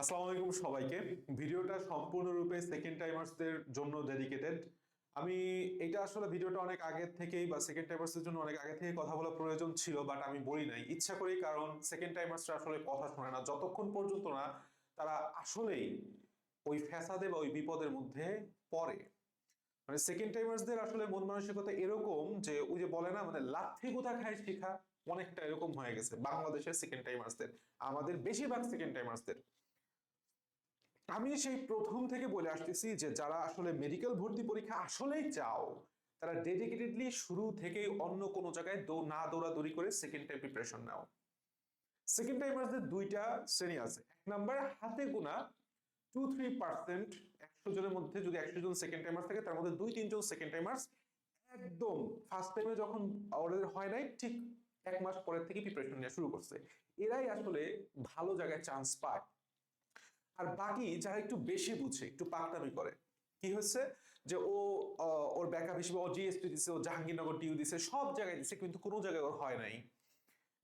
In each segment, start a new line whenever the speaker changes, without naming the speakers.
আসসালামু আলাইকুম সবাইকে। ভিডিওটা সম্পূর্ণরূপে সেকেন্ড টাইমার্সদের জন্য ডেডিকেটেড আমি এটা আসলে ভিডিওটা অনেক আগে থেকেই বা সেকেন্ড টাইমার্সের জন্য অনেক আগে থেকে কথা বলা প্রয়োজন ছিল বাট আমি বলি নাই। ইচ্ছা করি কারণ সেকেন্ড টাইমার্সরা আসলে কথা শোনে না। যতক্ষণ পর্যন্ত না তারা আসলেই ওই ফ্যাসাদে বা ওই বিপদের মধ্যে পড়ে। মানে সেকেন্ড টাইমার্সদের আসলে মন মানসিকতা এরকম যে ওই যে বলে না মানে লাথি কোথা খায় শেখা? অনেকটা এরকম হয়ে গেছে বাংলাদেশের সেকেন্ড টাইমার্সদের আমাদের বেশিরভাগ সেকেন্ড টাইমার্সদের আমি সেই প্রথম থেকে বলে আসতেছি যে যারা আসলে মেডিকেল ভর্তি পরীক্ষা আসলেই চাও, তারা ডেডিকেটেডলি শুরু থেকেই অন্য কোনো জায়গায় না দৌড়াদৌড়ি করে সেকেন্ড টাইম প্রিপারেশন নাও। সেকেন্ড টাইমার্সদের দুইটা শ্রেণি আছে। এক নাম্বার হাতে গোনা টু থ্রি পার্সেন্ট একশো জনের মধ্যে যদি একশো জন সেকেন্ড টাইমার্স থাকে, তার মধ্যে দুই তিনজন সেকেন্ড টাইমার্স একদম ফার্স্ট টাইমে যখন ওদের হয় নাই, ঠিক এক মাস পরের থেকে প্রিপারেশন নেওয়া শুরু করছে। এরাই আসলে ভালো জায়গায় চান্স পায়। আর বাকি যারা একটু বেশি বুঝে, একটু পাকনামি করে, কি হচ্ছে যে ও ওর ব্যাকআপ হিসেবে ও জিএসটি দিছে, ও জাহাঙ্গীরনগর টিউ দিছে, সব জায়গায় দিছে, কিন্তু কোনো জায়গায় ওর হয় নাই।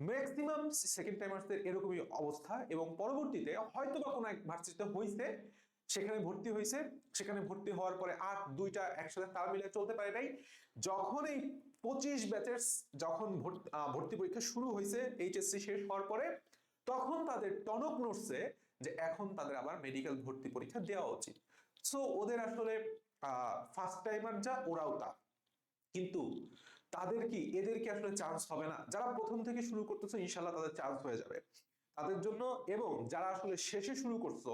ম্যাক্সিমাম সেকেন্ড টাইমার্সদের এরকমই অবস্থা এবং পরবর্তীতে হয়তো বা কোনো এক ভার্সিটিতে হয়েছে সেখানে ভর্তি হয়েছে সেখানে ভর্তি হওয়ার পরে আর দুইটা একসাথে তাল মিলিয়ে চলতে পারে নাই। যখন এই পঁচিশ ব্যাচের যখন ভর্তি ভর্তি পরীক্ষা শুরু হয়েছে এইচএসসি শেষ হওয়ার পরে, তখন তাদের টনক নড়ছে যে এখন তাদের আবার মেডিকেল ভর্তি পরীক্ষা দেওয়া উচিত। সো ওদের আসলে ফার্স্ট টাইমার যা, ওরাও তা। কিন্তু তাদের কি, এদের কি আসলে চান্স হবে না? যারা প্রথম থেকে শুরু করতেছে ইনশাল্লাহ তাদের চান্স হয়ে যাবে। তাদের জন্য এবং যারা আসলে শেষে শুরু করছ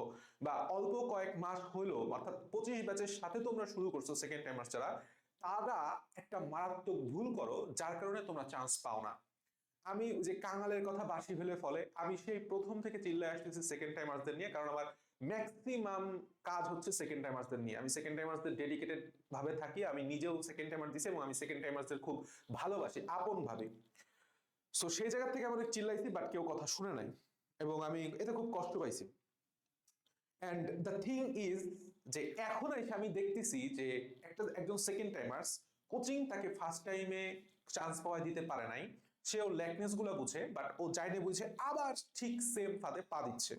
বা অল্প কয়েক মাস হইল অর্থাৎ পঁচিশ ব্যাচের সাথে তোমরা শুরু করছ সেকেন্ড টাইমার্স যারা, তারা একটা মারাত্মক ভুল করো, যার কারণে তোমরা চান্স পাও না। আমি যে কাঙালের কথা বাসি ফেলে ফলে, আমি সেই প্রথম থেকে চিল্লায় আসতেছি সেকেন্ড টাইমার্সদের নিয়ে, কারণ আমার ম্যাক্সিমাম কাজ হচ্ছে সেকেন্ড টাইমার্সদের নিয়ে। আমি সেকেন্ড টাইমার্সদের ডেডিকেটেড ভাবে থাকি, আমি নিজেও সেকেন্ড টাইমার দিছি এবং আমি সেকেন্ড টাইমার্সদের খুব ভালোবাসি আপন ভাবে সো সেই জায়গা থেকে আমি অনেক চিল্লাইছি বাট কেউ কথা শুনে নাই। এবং আমি এতে খুব কষ্ট পাইছি। অ্যান্ড দ্য থিং ইজ যে, এখন এসে আমি দেখতেছি যে, একটা, একজন সেকেন্ড টাইমার্স কোচিং তাকে ফার্স্ট টাইমে চান্স পাওয়া দিতে পারে নাই। সে ওর ল্যাকনেসগুলো বুঝে বাট ও চাইনে বুঝে আবার ঠিক সেম ফাঁদে পা দিচ্ছে।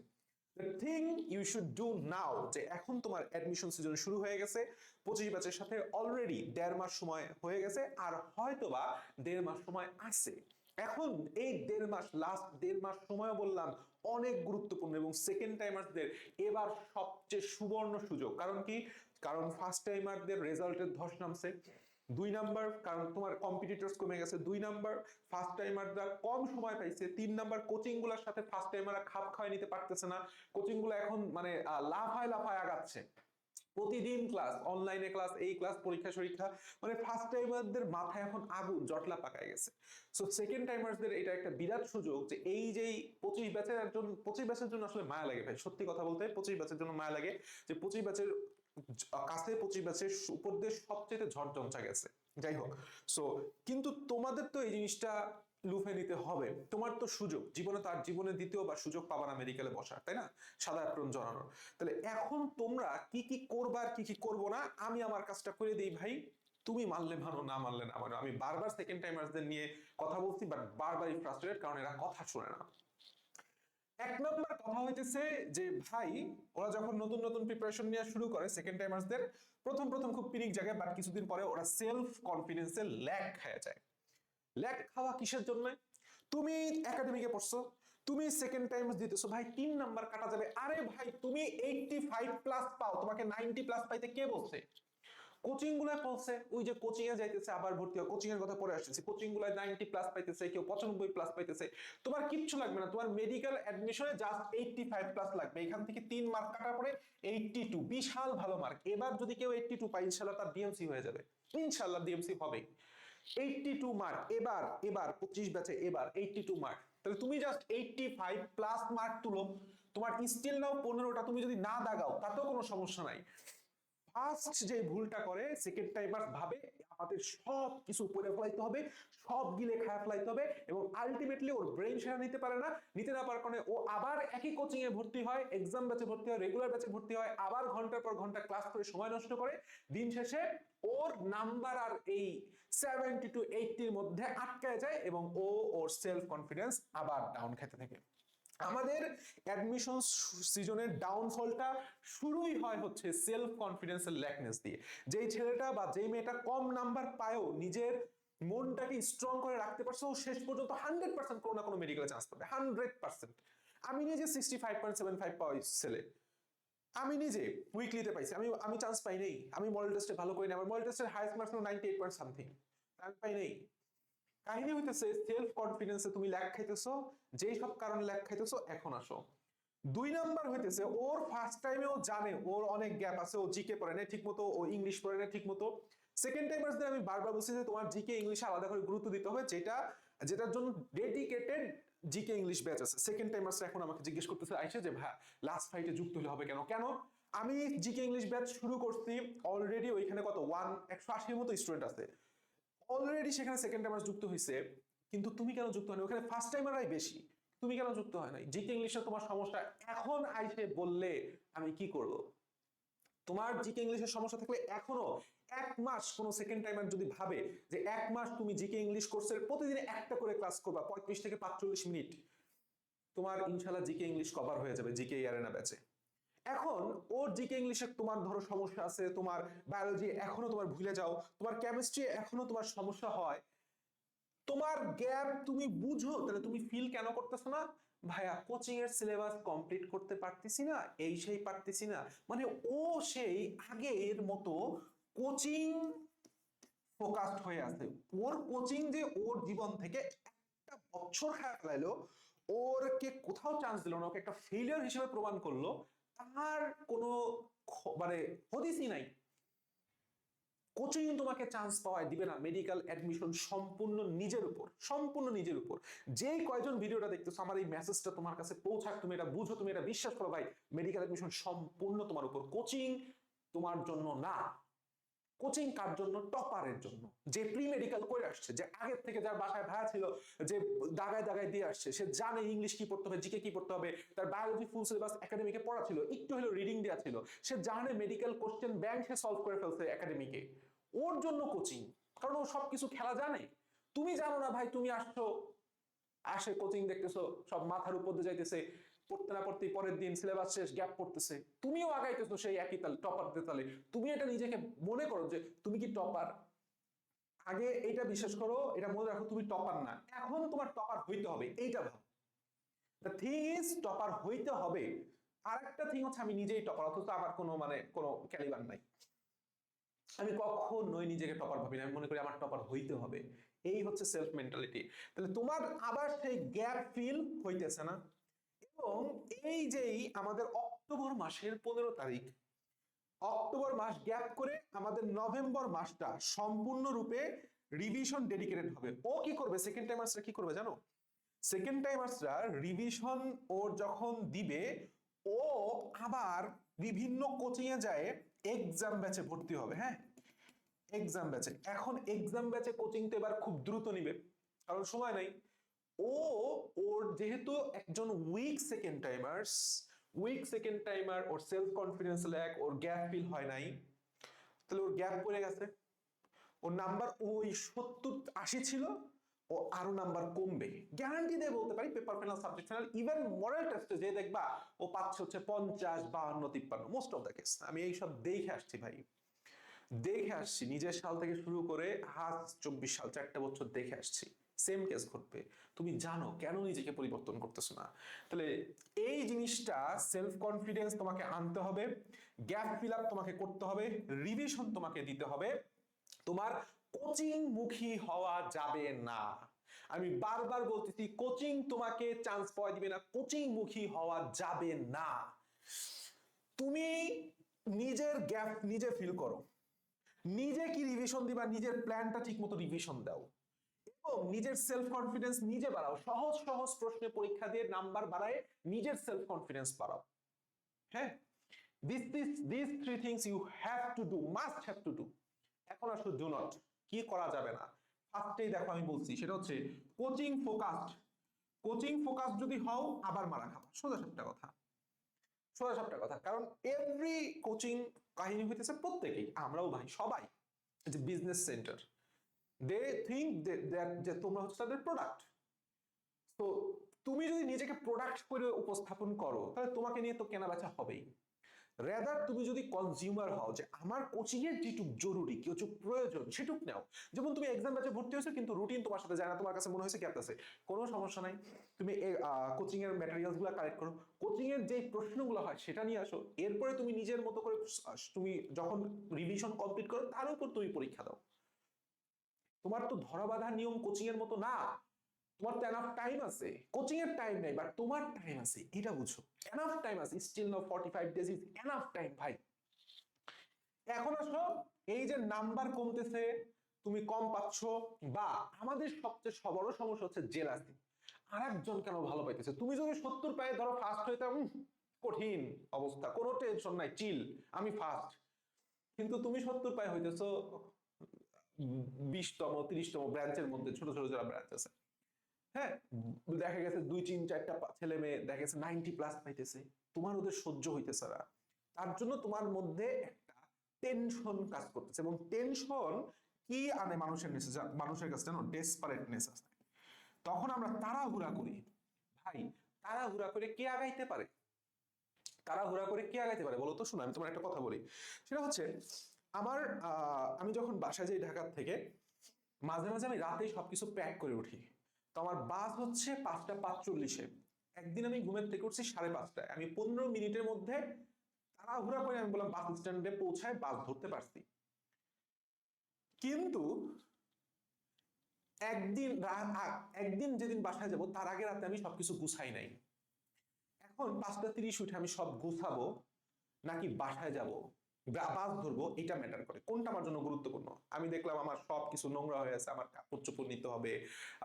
Thing you should do now যে এখন তোমার অ্যাডমিশন সিজন শুরু হয়ে গেছে, পঁচিশ ব্যাচের সাথে অলরেডি দেড় মাস সময় হয়ে গেছে, আর হয়তোবা দেড় মাস সময় আছে। এখন এই দেড় মাস লাস্ট দেড় মাস সময় বললাম, অনেক গুরুত্বপূর্ণ এবং সেকেন্ড টাইমারদের এবার সবচেয়ে সুবর্ণ সুযোগ। কারণ কি? কারণ ফার্স্ট টাইমারদের রেজাল্টের ধস নামছে। দুই নাম্বার, কারণ তোমার কম্পিটিটরস কমে গেছে। দুই নাম্বার ফার্স্ট টাইমাররা কম সময় পাইছে। তিন নাম্বার কোচিংগুলার সাথে ফার্স্ট টাইমাররা খাপ খাওয়াই নিতে পারতেছে না। কোচিংগুলো এখন মানে লাফায় লাফায় আগাচ্ছে। প্রতিদিন ক্লাস অনলাইনে ক্লাস এই ক্লাস পরীক্ষা, সরীক্ষা মানে ফার্স্ট টাইমারদের মাথায় এখন আগুন, জটলা পাকায় গেছে। সো সেকেন্ড টাইমার্সদের এটা একটা বিরাট সুযোগ যে এই যে পঁচিশ ব্যাচের একজন, পঁচিশ ব্যাচের জন্য আসলে মায়া লাগে ভাই। সত্যি কথা বলতে, পঁচিশ ব্যাচের জন্য মায়া লাগে যে পঁচিশ ব্যাচের কাছে পঁচিশ ব্যাচের উপর দিয়ে সবচেয়ে ঝড় চমচা গেছে। যাই হোক সো কিন্তু তোমাদের তো এই জিনিসটা লুফে নিতে হবে। তোমার তো সুযোগ, জীবনে তার জীবনে দ্বিতীয়বার সুযোগ পাবা না মেডিকেলে বসার, তাই না? সাদা অ্যাপ্রন জড়ানোর। তাহলে এখন তোমরা কি কি করবা কি কি করব না, আমি আমার কাজটা করে দিই ভাই। তুমি মানলে মানো, না মানলে না মানো। আমি বারবার সেকেন্ড টাইমার্সদের নিয়ে কথা বলছি বাট বারবারই ফ্রাস্ট্রেটেড কারণ এরা কথা শুনে না। এক নম্বর কথা হইতেছে যে ভাই, ওরা যখন নতুন নতুন প্রিপারেশন নেওয়া শুরু করে সেকেন্ড টাইমার্সদের প্রথম প্রথম খুব পিনিক জায়গায় বাট কিছুদিন পরে ওরা সেলফ কনফিডেন্সে ল্যাক খেয়ে যায়। ল্যাক খাওয়া কিসের জন্য? তুমি একাডেমিকে পড়ছো, তুমি সেকেন্ড টাইম দিতেছো, ভাই, তিন নাম্বার কাটা যাবে। আরে ভাই, তুমি এইটটি ফাইভ প্লাস পাও, তোমাকে নাইনটি প্লাস পাইতে কে বলছে? কোচিং গুলায় বলছে ওই যে কোচিং এ যাইতেছে, আবার ভর্তি হয়। কোচিং এর কথা পরে আসতেছে। কোচিং গুলায় নাইনটি প্লাস পাইতেছে, কেউ পঁচানব্বই প্লাস পাইতেছে। তোমার কিচ্ছু লাগবে না। তোমার মেডিকেল অ্যাডমিশনে জাস্ট এইটটি ফাইভ প্লাস লাগবে। এখান থেকে তিন মার্ক কাটার পরে এইটটি টু বিশাল ভালো মার্ক এবার যদি কেউ এইটটি টু পায় ইনশাল্লাহ তার ডিএমসি হয়ে যাবে। ইনশাল্লাহ ডিএমসি হবে এইটটি টু মার্ক এবার এবার, পঁচিশ ব্যাচে এবার এইটটি টু মার্ক তাহলে তুমি just eighty five plus mark তুলো। তোমার স্টিল নাও পনেরোটা। তুমি যদি না দাগাও, তাতেও কোনো সমস্যা নাই। ফার্স্ট যে ভুলটা করে সেকেন্ড টাইমার ভাবে আমাদের সব কিছু উপরে ফেলাইতে হবে, সব গিলে খায় ফেলাইতে হবে এবং আলটিমেটলি ওর ব্রেন সেরা নিতে পারে না। নিতে না পারার কারণে ও আবার একই কোচিং এ ভর্তি হয় এক্সাম ব্যাচে ভর্তি হয় রেগুলার ব্যাচে ভর্তি হয়, আবার ঘণ্টার পর ঘণ্টা ক্লাস করে সময় নষ্ট করে। দিন শেষে ওর নাম্বার আর এই সেভেন্টি টু এইটির মধ্যে আটকায় যায় এবং ও ওর সেলফ কনফিডেন্স আবার ডাউন খেতে থাকে। আমাদের অ্যাডমিশন সিজনের ডাউনফলটা শুরুই হয় হচ্ছে সেলফ কনফিডেন্সের ল্যাকনেস দিয়ে। যেই ছেলেটা বা যেই মেয়েটা কম নাম্বার পায়ও, নিজের মনটাকে স্ট্রং করে রাখতে পারছে, ও শেষ পর্যন্ত হান্ড্রেড পার্সেন্ট কোনো না কোনো মেডিকেলে চান্স পাবে। হান্ড্রেড পার্সেন্ট আমি নিজে sixty five point seven five পাওয়া ছেলে। আমি নিজে উইকলিতে পাইছি। আমি আমি চান্স পাই নেই। আমি মডেল টেস্টে ভালো করি না। আমার মডেল টেস্টের highest marks ninety eight point something আমি পাই নেই। কাহিনী হইতেছে সেলফ কনফিডেন্সে তুমি ল্যাক খাইতেছো, যেই সব কারণে ল্যাক খাইতেছো, এখন আসো। দুই নাম্বার হইতেছে, ওর ফার্স্ট টাইমে ও জানে, ওর অনেক গ্যাপ আছে, ও জিকে পড়ে না ঠিক মতো ও ইংলিশ পড়ে না ঠিক মতো সেকেন্ড টাইমার্সদের আমি বারবার বলছি যে, তোমার জিকে ইংলিশে আলাদা করে গুরুত্ব দিতে হবে, যেটা, যেটার জন্য ডেডিকেটেড জিকে ইংলিশ ব্যাচ আছে। সেকেন্ড টাইমার্স এখন আমাকে জিজ্ঞেস করতেছে, আইসে যে ভাই লাস্ট ফাইটে যুক্ত হলে হবে কেন? কেন? আমি জিকে ইংলিশ ব্যাচ শুরু করছি অলরেডি ওইখানে কত ওয়ান একশো আশির মতো স্টুডেন্ট আছে। অলরেডি সেখানে সেকেন্ড টাইমার্স যুক্ত হয়েছে কিন্তু তুমি কেন যুক্ত হয়নি? ওখানে ফার্স্ট টাইমাররাই বেশি। তুমি কেন যুক্ত হয় নাই? জিকে ইংলিশে তোমার সমস্যা এখন আইসে বললে আমি কি করব? তোমার জিকে ইংলিশের সমস্যা থাকলে এখনও এক মাস কোনো সেকেন্ড টাইমার যদি ভাবে যে এক মাস তুমি জিকে ইংলিশ কোর্সের প্রতিদিন একটা করে ক্লাস করবা, পঁয়ত্রিশ থেকে পাঁচচল্লিশ মিনিট, তোমার ইনশাল্লাহ জিকে ইংলিশ কভার হয়ে যাবে, জিকে ইয়ারেনা ব্যাচে এখন ওর জিকে ইংলিশে তোমার ধরো সমস্যা আছে, তোমার বায়োলজি এখনও তোমার ভুলে যাও, তোমার কেমিস্ট্রি এখনও তোমার সমস্যা হয়। তোমার গ্যাপ তুমি বুঝো, তাহলে তুমি ফিল কেন করতেছো না? ভাইয়া কোচিং এর সিলেবাস কমপ্লিট করতে পারতেছি না, এই সেই পারতেছি না। মানে ও সেই আগের মতো কোচিং ফোকাসড হয়ে আছে। ওর কোচিং যে ওর জীবন থেকে একটা বছর খারাপ লাগল ওরকে কোথাও চান্স দিল না, ওকে একটা ফেলিয়ার হিসেবে প্রমাণ করল তার কোনো মানে হদিসই নাই। কোচিং তোমাকে চান্স পাওয়ায় দিবে না। মেডিকেল অ্যাডমিশন সম্পূর্ণ নিজের উপর, সম্পূর্ণ নিজের উপর। যেই কয়জন ভিডিওটা দেখতেছো, আমার এই মেসেজটা তোমার কাছে পৌঁছাক, তুমি এটা বুঝো, তুমি এটা বিশ্বাস করো, ভাই মেডিকেল অ্যাডমিশন সম্পূর্ণ তোমার উপর। কোচিং তোমার জন্য না। কোচিং কার জন্য? টপারের জন্য। যে প্রি মেডিকেল করে আসছে, যে আগের থেকে যার বাসায় ভাড়া ছিল, যে দাগায় দাগায় দিয়ে আসছে, সে জানে ইংলিশ কি পড়তে হবে জিকে কি পড়তে হবে, তার বায়োলজি ফুল সিলেবাস একাডেমিকে পড়া ছিল, একটু হলেও রিডিং দেওয়া ছিল, সে জানে মেডিকেল কোশ্চেন ব্যাংক সে সলভ করে ফেলছে একাডেমিকে ওর জন্য কোচিং, কারণ ও সবকিছু খেলা জানে। তুমি জানো না ভাই, তুমি আসছো, আসে কোচিং দেখতেছো, সব মাথার উপর দিয়ে যাইতেছে। পড়তে না পড়তেই পরের দিন সিলেবাস শেষ গ্যাপ পড়তেছে। তুমিও আগাইতেছো সেই একই তালে টপার তালে। তুমি এটা নিজেকে মনে করো যে তুমি কি টপার আগে এটা বিশ্বাস করো, এটা মনে রাখো তুমি টপার না। এখন তোমার টপার হইতে হবে, এইটা ভাব। দ্য থিং ইজ টপার হইতে হবে। আর একটা থিং হচ্ছে আমি নিজেই টপার অথচ আমার কোনো মানে কোনো ক্যালিবার নাই। আমি কখনোই নিজেকে টপার ভাবি না, আমি মনে করি আমার টপার হইতে হবে। এই হচ্ছে সেলফ মেন্টালিটি তাহলে তোমার আবার সেই গ্যাপ ফিল হইতেছে না। এবং এই যেই আমাদের অক্টোবর মাসের পনেরো তারিখ, অক্টোবর মাস গ্যাপ করে আমাদের নভেম্বর মাসটা সম্পূর্ণরূপে রিভিশন ডেডিকেটেড হবে। ও কি করবে? সেকেন্ড টাইমার্সরা কি করবে জানো? সেকেন্ড টাইমার্সরা রিভিশন ওর যখন দিবে, ও আবার বিভিন্ন কোচিং এ যায় এক্সাম ব্যাচে ভর্তি হবে হ্যাঁ? এক্সাম ব্যাচে এখন এক্সাম ব্যাচে কোচিং তো এবার খুব দ্রুত নিবে, কারণ সময় নাই। ও, ওর যেহেতু একজন weak second timers weak second timer ওর সেলফ কনফিডেন্স ল্যাক ওর গ্যাপ ফিল হয় নাই। তাহলে ওর গ্যাপ পড়ে গেছে। ওর নাম্বার ওই সত্তর, আশি ছিল, ও আরও নাম্বার কমবে। গ্যারান্টি দিয়ে বলতে পারি paper final subject final even model টেস্টে যে দেখবা, ও পাচ্ছে হচ্ছে পঞ্চাশ, বাহান্ন, তিপ্পান্ন মোস্ট অফ দ্য কেস আমি এইসব দেখে আসছি ভাই। দেখে আসছি, নিজের সাল থেকে শুরু করে হাত চব্বিশ সাল, চারটা বছর দেখে আসছি। সেম কেস ঘটবে। তুমি জানো কেন নিজেকে পরিবর্তন করতেছো না? তাহলে এই জিনিসটা সেলফ কনফিডেন্স তোমাকে আনতে হবে গ্যাপ ফিল আপ তোমাকে করতে হবে রিভিশন তোমাকে দিতে হবে। তোমার কোচিং মুখী হওয়া যাবে না। আমি বারবার বলতেছি কোচিং তোমাকে চান্স পাওয়া দিবে না কোচিং মুখী হওয়া যাবে না। তুমি নিজের গ্যাপ নিজে ফিল করো। নিজে কি রিভিশন দিবা, নিজের প্ল্যানটা ঠিক মতো রিভিশন দাও। নিজের সেলফ কনফিডেন্স নিজে বাড়াও। সহজ সহজ প্রশ্নে পরীক্ষা দিয়ে নাম্বার বাড়ায় নিজের সেলফ কনফিডেন্স বাড়াও। হ্যাঁ? This this this three things you have to do must have to do এখন আসলে ডু নট কি করা যাবে না? ফার্স্টেই দেখো আমি বলছি, সেটা হচ্ছে কোচিং ফোকাসড কোচিং ফোকাস যদি হও, আবার মারা খাবা। সোজা সাপটা কথা। সোজা সাপটা কথা। কারণ এভরি কোচিং কাহিনী হইতেছে প্রত্যেকেই, আমরাও ভাই, সবাই। যে বিজনেস সেন্টার দে থিঙ্ক যে তোমরা হচ্ছে তাদের প্রোডাক্ট তো
তুমি যদি নিজেকে প্রোডাক্ট করে উপস্থাপন করো, তাহলে তোমাকে নিয়ে তো কেনা বেচা হবেই। রেদার তুমি যদি কনজিউমার হও, যে আমার কোচিং এর যেটুক জরুরি কিছু প্রয়োজন, সেটুক নাও। যেমন তুমি এক্সাম ব্যাচে ভর্তি হয়েছো, কিন্তু রুটিন তোমার সাথে যায় না, তোমার কাছে মনে হয়েছে গ্যাপ আছে কোনো সমস্যা নাই। তুমি কোচিং এর ম্যাটেরিয়ালসগুলো কালেক্ট করো। কোচিং এর যে প্রশ্নগুলো হয়, সেটা নিয়ে আসো। এরপরে তুমি নিজের মতো করে তুমি যখন রিভিশন কমপ্লিট করো, তার উপর তুমি পরীক্ষা দাও। তোমার তো ধরা বাঁধা নিয়ম কোচিং এর মতো না। তোমার তো এনাফ টাইম আছে। কোচিং এর টাইম নেই বাট তোমার টাইম আছে। এটা বুঝো। এনাফ টাইম আছে। Still no 45 days is enough time ভাই। এখন আসো, এই যে নাম্বার কমতেছে, তুমি কম পাচ্ছ, বা আমাদের সবচেয়ে বড় সমস্যা হচ্ছে জেলাসি আরেকজন কেন ভালো পাইতেছে? তুমি যদি সত্তর পায়ে ধরো ফার্স্ট হইতাম কঠিন অবস্থা। কোনো টেনশন নাই চিল আমি ফার্স্ট কিন্তু তুমি সত্তর পায়ে হইতেছো বিশতম তিরিশতম ব্রাঞ্চের মধ্যে ছোট ছোট যারা ব্রাঞ্চ আছে। হ্যাঁ? দেখা গেছে দুই তিন চারটা ছেলে মেয়ে দেখা গেছে নাইনটি প্লাস পাইতেছে। তোমার ওদের সহ্য হইতেছে না। তার জন্য তোমার মধ্যে একটা টেনশন কাজ করতেছে এবং টেনশন কি আনে মানুষের নেশে মানুষের কাছে জানো ডেসপারেটনেস আছে। তখন আমরা তাড়াহুড়া করি। ভাই তাড়াহুড়া করে কে আগাইতে পারে? তাড়াহুড়া করে কে আগাইতে পারে? বলো তো শোনো আমি তোমার একটা কথা বলি। সেটা হচ্ছে আমার আমি যখন বাসায় যাই ঢাকার থেকে, মাঝে মাঝে আমি রাতেই সবকিছু প্যাক করে উঠি। তো আমার বাস হচ্ছে পাঁচটা পাঁচচল্লিশে। একদিন আমি ঘুমের থেকে উঠছি সাড়ে পাঁচটায়। আমি পনেরো মিনিটের মধ্যে তাড়াহুড়া করে আমি বললাম, বাস স্ট্যান্ডে পৌঁছায় বাস ধরতে পারছি। কিন্তু একদিন একদিন যেদিন বাসায় যাব, তার আগে রাতে আমি সবকিছু গুছাই নাই। এখন পাঁচটা তিরিশ উঠে আমি সব গুছাবো, নাকি বাসায় যাব? বাস ধরবো এটা ম্যাটার করে। কোনটা আমার জন্য গুরুত্বপূর্ণ? আমি দেখলাম আমার সব কিছু নোংরা হয়ে আছে, আমার কাপড় চোপড় নিতে হবে,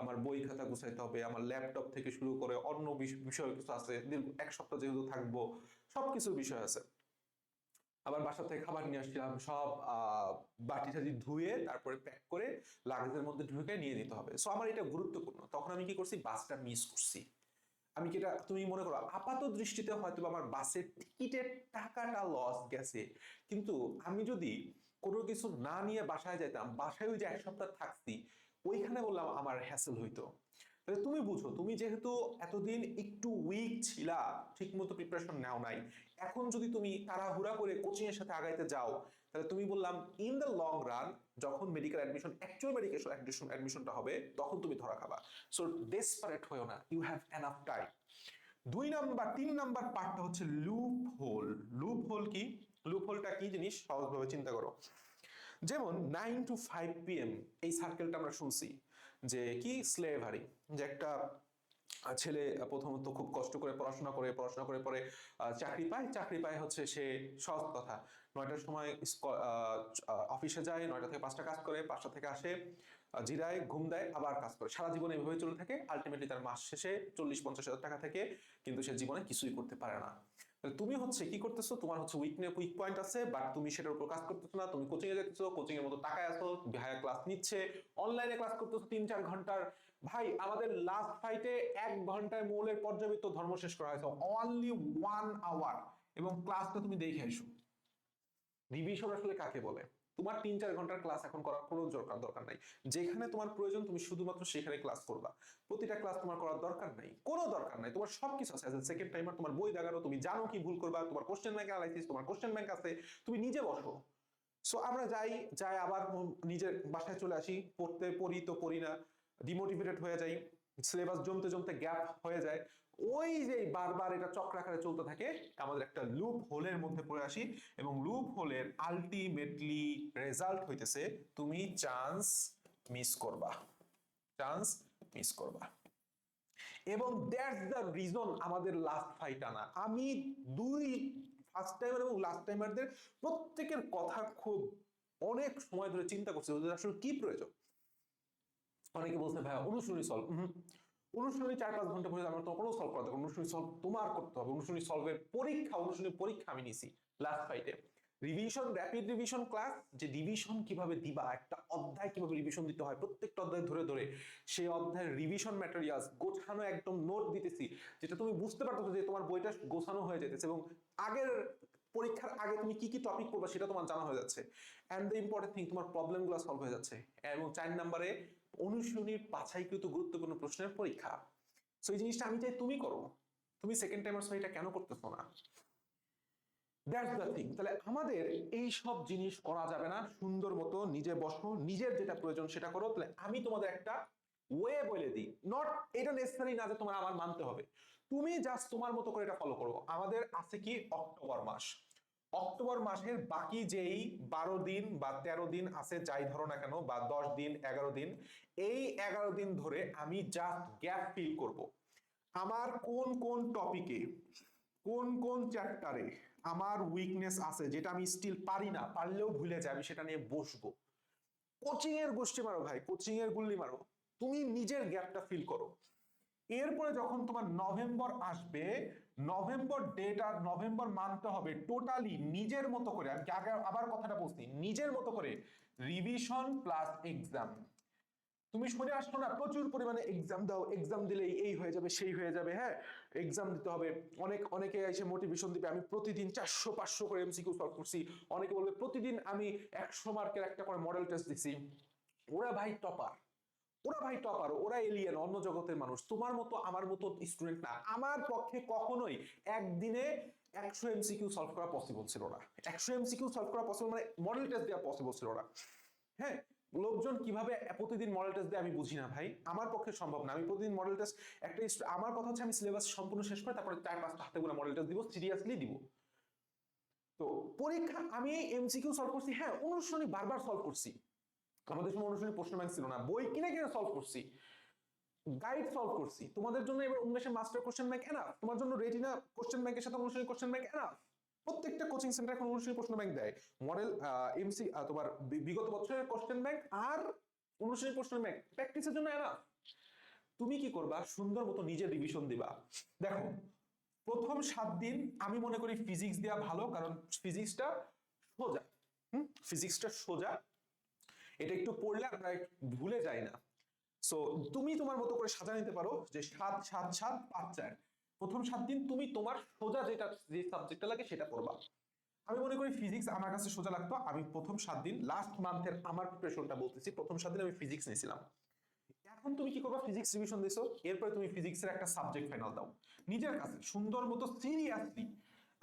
আমার বই খাতা গুছাইতে হবে, আমার ল্যাপটপ থেকে শুরু করে অন্য বিষয় কিছু আছে এক সপ্তাহ যেহেতু থাকব সব কিছু বিষয় আছে। আবার বাসা থেকে খাবার নিয়ে আসছিলাম, সব বাটি টাটি ধুয়ে তারপরে প্যাক করে লাগেজের মধ্যে ঢুকে নিয়ে নিতে হবে। সো আমার এটা গুরুত্বপূর্ণ। তখন আমি কি করছি? বাসটা মিস করছি। আমি কি এটা তুমি মনে করো, আপাত দৃষ্টিতে হয়তো আমার বাসের টিকিটের টাকাটা লস গেছে। কিন্তু আমি যদি কোনো কিছু না নিয়ে বাসায় যেতাম বাসায় ওই যে এক সপ্তাহ থাকছি, ওইখানে বললাম আমার হ্যাসেল হইতো। তুমি বুঝো, তুমি যেহেতু এতদিন একটু উইক ছিলা ঠিক মতো প্রিপারেশন নাও নাই, এখন যদি তুমি তাড়াহুড়া করে কোচিং এর সাথে আগাইতে যাও তাহলে তুমি বললাম ইন দ্য লং রান যখন medical admission actual medical admission অ্যাডমিশনটা হবে, তখন তুমি ধরা খাবা। সো ডেসপারেট হয়েও না ইউ হ্যাভ এনাফ টাইম দুই নাম্বার, তিন নাম্বার পার্টটা হচ্ছে লুপ হোল লুপ হোল কি? লুপ হোলটা কি জিনিস? সহজভাবে চিন্তা করো। যেমন নাইন টু ফাইভ পিএম এই সার্কেলটা আমরা শুনছি, যে কি? স্লেভারি যে একটা ছেলে প্রথমত খুব কষ্ট করে পড়াশোনা করে পড়াশোনা করে পরে চাকরি পায়। চাকরি পায় হচ্ছে সে সহজ কথা। নয়টার সময় অফিসে যায়, নয়টা থেকে পাঁচটা কাজ করে, পাঁচটা থেকে আসে জিরায়, ঘুম দেয়, আবার কাজ করে। সারা জীবন এভাবে চলে থাকে। আলটিমেটলি তার মাস শেষে চল্লিশ পঞ্চাশ হাজার টাকা থেকে, কিন্তু সে জীবনে কিছুই করতে পারে না। তুমি হচ্ছে কি করতেছো? তোমার হচ্ছে উইকনে উইক পয়েন্ট আছে বাট তুমি সেটার উপর কাজ করতেছো না। তুমি কোচিং এ যাচ্ছো কোচিং এর মতো টাকায় আসো ভাইয়া ক্লাস নিচ্ছে। অনলাইনে ক্লাস করতেছো তিন চার ঘণ্টার ভাই, আমাদের লাস্ট ফাইটে এক ঘন্টায় মৌলের পর্যাবৃত্ত ধর্ম শেষ করা হয়েছে। অনলি ওয়ান আওয়ার এবং ক্লাসটা তুমি দেখে এসো। রিভিশন আসলে কাকে বলে? তোমার তিন চার ঘণ্টার ক্লাস এখন করার কোনো দরকার দরকার নাই। যেখানে তোমার প্রয়োজন, তুমি শুধুমাত্র সেখানে ক্লাস করবা। প্রতিটা ক্লাস তোমার করার দরকার নাই। কোনো দরকার নাই। তোমার সবকিছু আছে। সেকেন্ড টাইমার তোমার বই দেখানো তুমি জানো কি ভুল করবা, তোমার কোশ্চেন ব্যাংক অ্যানালাইসিস তোমার কোশ্চেন ব্যাংক আছে। তুমি নিজে বসো। সো আমরা যাই যাই আবার নিজের বাসায় চলে আসি। পড়তে, পড়ি তো পড়ি না। ডিমোটিভেটেড হয়ে যাই সিলেবাস জমতে জমতে গ্যাপ হয়ে যায়, ওই যে বারবার এটা চক্রাকারে চলতে থাকে, আমাদের একটা লুপ হোলের মধ্যে পড়ে আসি এবং লুপ হোলের আলটিমেটলি রেজাল্ট হইতেছে, তুমি চান্স মিস করবা চান্স মিস করবা। এবং দ্যাটস দ্য রিজন আমাদের লাস্ট ফাইট আনা আমি দুই ফার্স্ট টাইমার এবং লাস্ট টাইমারদের প্রত্যেকের কথা খুব অনেক সময় ধরে চিন্তা করছি, ওদের আসলে কি প্রয়োজন? অনেকে বলছে, ভাই, অনুশীলনী সলভ অনুশীলনী চার পাঁচ ঘণ্টা পরে আমার তো কোনো সলভ করা দরকার। অনুশীলনী সলভ তোমার করতে হবে। অনুশীলনী সলভের পরীক্ষা, অনুশীলনী পরীক্ষা আমি নিছি লাস্ট ফাইটে রিভিশন র্যাপিড রিভিশন ক্লাস যে রিভিশন কীভাবে দিবা, একটা অধ্যায় কীভাবে রিভিশন দিতে হয়, প্রত্যেকটা অধ্যায় ধরে ধরে, সেই অধ্যায়ের রিভিশন ম্যাটেরিয়ালস গোছানো একদম নোট দিতেছি, যেটা তুমি বুঝতে পারতেছো যে তোমার বইটা গোছানো হয়ে যেতেছে এবং আগের পরীক্ষার আগে তুমি কি কি টপিক করবে সেটা তোমার জানা হয়ে যাচ্ছে। অ্যান্ড দ্য ইম্পর্টেন্ট থিং তোমার প্রবলেমগুলো সলভ হয়ে যাচ্ছে। এবং চার নম্বরে অনুশীলনীর বাছাইকৃত গুরুত্বপূর্ণ প্রশ্নের পরীক্ষা। সো এই জিনিসটা আমি চাই তুমি করো। তুমি সেকেন্ড টাইমার্স হয়ে এটা কেন করতেছো না? তাহলে আমাদের এই সব জিনিস করা যাবে না। সুন্দর মতো নিজে বসো, নিজের যেটা প্রয়োজন সেটা করো। তাহলে আমি তোমাদের একটা ওয়ে বলে দিই। নট এটা নেসেসারি না যে তোমার আমার মানতে হবে। তুমি জাস্ট তোমার মতো করে এটা ফলো করো। আমাদের আছে কি অক্টোবর মাস। অক্টোবর মাসের বাকি যেই বারো দিন বা তেরো দিন আছে, যাই ধরো না কেন, বা দশ দিন, এগারো দিন, এই এগারো দিন ধরে আমি জাস্ট গ্যাপ ফিল করব। আমার কোন কোন টপিকে কোন কোন চ্যাপ্টারে আমার উইকনেস আছে, যেটা আমি স্টিল পারি না, পারলেও ভুলে যাই, আমি সেটা নিয়ে বসবো। কোচিং এর গোষ্ঠী মারো ভাই কোচিং এর গুল্লি মারো। তুমি নিজের গ্যাপটা ফিল করো। এরপরে যখন তোমার নভেম্বর আসবে নভেম্বর ডেট আর নভেম্বর মানতে হবে টোটালি নিজের মতো করে। আমি আগে আবার কথাটা বলছি, নিজের মতো করে রিভিশন প্লাস এক্সাম তুমি শুনে আসছো না, প্রচুর পরিমাণে এক্সাম দাও এক্সাম দিলেই এই হয়ে যাবে, সেই হয়ে যাবে হ্যাঁ? এক্সাম দিতে হবে। অনেক, অনেকে এসে মোটিভেশন দিবে। আমি প্রতিদিন চারশো, পাঁচশো করে এমসিকিউ সলভ করছি। অনেকে বলবে, প্রতিদিন আমি একশো মার্কের একটা করে মডেল টেস্ট দিছি। ওরা ভাই টপার ওরা ভাই টপার ওরা এলিয়েন অন্য জগতের মানুষ। তোমার মতো, আমার মতো স্টুডেন্ট না। আমার পক্ষে কখনোই একদিনে একশো এমসিকিউ সলভ করা পসিবল ছিল না। একশো এমসিকিউ সলভ করা পসিবল মানে মডেল টেস্ট দেওয়া পসিবল ছিল না। হ্যাঁ লোকজন কীভাবে প্রতিদিন মডেল টেস্ট দেয় আমি বুঝি না ভাই। আমার পক্ষে সম্ভব না। আমি প্রতিদিন মডেল টেস্ট একটা আমার কথা হচ্ছে আমি সিলেবাস সম্পূর্ণ শেষ করে তারপরে চার, পাঁচটা হাতে করে মডেল টেস্ট দিব সিরিয়াসলি দিব। তো পরীক্ষা আমি এমসিকিউ সলভ করছি হ্যাঁ অনুশীলনী বারবার সলভ করছি। আমাদের সময় অনুশীলনী প্রশ্ন ব্যাংক ছিল না। বই কিনে কিনে সলভ করছি। গাইড সলভ করছি। তোমাদের জন্য এবার উন্মেষের মাস্টার কোশ্চেন ব্যাংক এনাফ তোমার জন্য রেটিনা কোশ্চেন ব্যাংকের সাথে অনুশীলনী কোশ্চেন ব্যাংক এনাফ প্রত্যেকটা কোচিং সেন্টার এখন অনুশীলনী প্রশ্ন ব্যাংক দেয়। মডেল এমসি তোমার বিগত বছরের কোশ্চেন ব্যাংক আর অনুশীলনী প্রশ্ন ব্যাংক প্র্যাকটিসের জন্য এনাফ তুমি কি করবা? সুন্দর মতো নিজে রিভিশন দিবা। দেখো, প্রথম সাত দিন আমি মনে করি ফিজিক্স দেওয়া ভালো, কারণ ফিজিক্সটা সোজা। হুম? ফিজিক্সটা সোজা। এটা একটু পড়লে আমরা ভুলে যাই না। সো তুমি তোমার মতো করে সাজা নিতে পারো যে সাত সাত সাত, পাঁচ, চার। প্রথম সাত দিন তুমি তোমার সোজা যেটা, যে সাবজেক্টটা লাগে সেটা পড়বা। আমি মনে করি ফিজিক্স আমার কাছে সোজা লাগতো। আমি প্রথম সাত দিন লাস্ট মান্থের আমার প্রিপারেশনটা বলতেছি, প্রথম সাত দিন আমি ফিজিক্স নিয়েছিলাম। এখন তুমি কি করবা? ফিজিক্স রিভিশন দিছো, এরপরে তুমি ফিজিক্সের একটা সাবজেক্ট ফাইনাল দাও। নিজের কাছে, সুন্দর মতো সিরিয়াসলি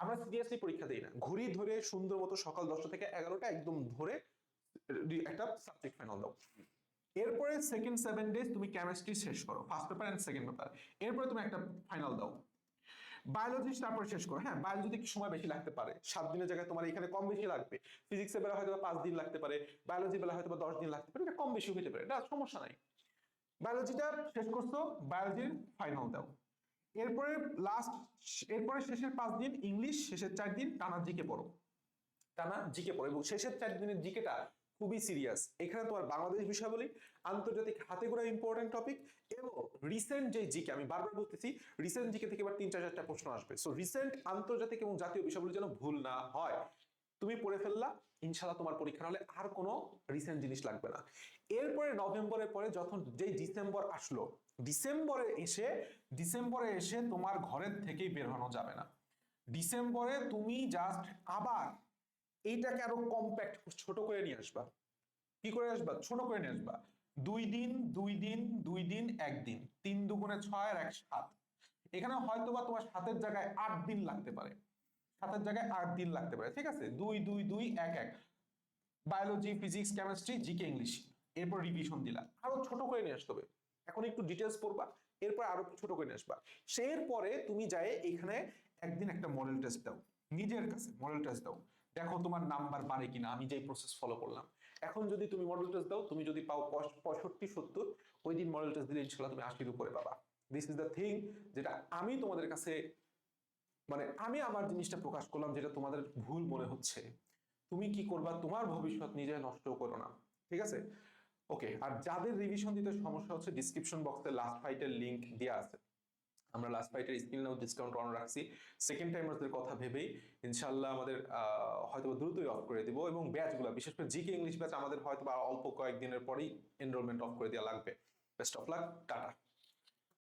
আমরা সিরিয়াসলি পরীক্ষা দেই না। ঘড়ি ধরে সুন্দর মতো সকাল দশটা থেকে এগারোটা একদম ধরে একটা সাবজেক্ট ফাইনাল দাও। এরপরে সেকেন্ড সেভেন ডেজ তুমি কেমিস্ট্রি শেষ করো first paper and second paper এরপরে তুমি একটা ফাইনাল দাও। বায়োলজি তারপর শেষ করো হ্যাঁ বায়োলজিতে সময় বেশি লাগতে পারে। সাত দিনের জায়গায় তোমার এখানে কম বেশি লাগবে। ফিজিক্সের বেলা হয়তো পাঁচ দিন লাগতে পারে বায়োলজি বেলা হয়তো দশ দিন লাগতে পারে, এটা কম বেশি হতে পারে, এটা সমস্যা নাই। বায়োলজিটা শেষ করছ বায়োলজির ফাইনাল দাও। এরপরে লাস্ট এরপরে শেষের পাঁচ দিন ইংলিশ শেষের চার দিন, টানা জিকে পড়ো। টানা জিকে পড়ো, এবং শেষের চার দিনের জিকেটা খুবই সিরিয়াস এখানে তোমার বাংলাদেশ বিষয় বলি, আন্তর্জাতিক হাতে গোড়া ইম্পর্টেন্ট টপিক এবং রিসেন্ট যে জিকে আমি বারবার বলতেছি রিসেন্ট জিকে থেকে এবার তিন, চার, চারটা প্রশ্ন আসবে। সো রিসেন্ট আন্তর্জাতিক এবং জাতীয় বিষয়গুলো যেন ভুল না হয়। তুমি পড়ে ফেললা ইনশাল্লাহ তোমার পরীক্ষা হলে আর কোনো রিসেন্ট জিনিস লাগবে না। এরপরে নভেম্বরের পরে যখন যেই ডিসেম্বর আসলো, ডিসেম্বরে এসে ডিসেম্বরে এসে তোমার ঘরের থেকেই বের হনো যাবে না। ডিসেম্বরে তুমি জাস্ট আবার এইটাকে আরও কম্প্যাক্ট ছোট করে নিয়ে আসবা। কি করে আসবা? ছোট করে নিয়ে আসবা। দুই দিন দুই দিন দুই দিন একদিন তিন দুগুণে ছয় আর এক সাত। এখানে হয়তো বা তোমার সাতের জায়গায় আট দিন লাগতে পারে। সাতের জায়গায় আট দিন লাগতে পারে। ঠিক আছে? দুই দুই দুই, এক এক। Biology physics chemistry GK English এরপর রিভিশন দিলা। আরও ছোট করে নিয়ে আসতে হবে। এখন একটু ডিটেলস পড়বা। এরপর আরও ছোট করে নিয়ে আসবা। সেই পরে তুমি যায় এখানে একদিন একটা মডেল টেস্ট দাও। নিজের কাছে মডেল টেস্ট দাও। দেখো তোমার নাম্বার বাড়ে কিনা, আমি যে প্রসেস ফলো করলাম। এখন যদি তুমি মডেল টেস্ট দাও, তুমি যদি পাও পঁয়ষট্টি, সত্তর, ওই দিন মডেল টেস্ট দিলে ইনশাল্লাহ তুমি আশির উপরে পাবা। দিস ইজ দ্য থিং যেটা আমি তোমাদের কাছে মানে আমি আমার জিনিসটা প্রকাশ করলাম যেটা তোমাদের ভুল মনে হচ্ছে। তুমি কি করবা? তোমার ভবিষ্যৎ নিজে নষ্ট করো না। ঠিক আছে? ওকে আর যাদের রিভিশন দিতে সমস্যা হচ্ছে ডিসক্রিপশন বক্সে লাস্ট ফাইটের লিংক দেওয়া আছে। আমরা লাস্ট ফাইটের স্কিল নাও ডিসকাউন্ট অন রাখছি। সেকেন্ড টাইমার্সদের কথা ভেবেই ইনশাল্লাহ আমাদের হয়তো দ্রুতই অফ করে দিব এবং ব্যাচগুলো বিশেষ করে জিকে ইংলিশ ব্যাচ আমাদের হয়তো অল্প কয়েকদিনের পরেই এনরোলমেন্ট অফ করে দেওয়া লাগবে। Best of luck tata.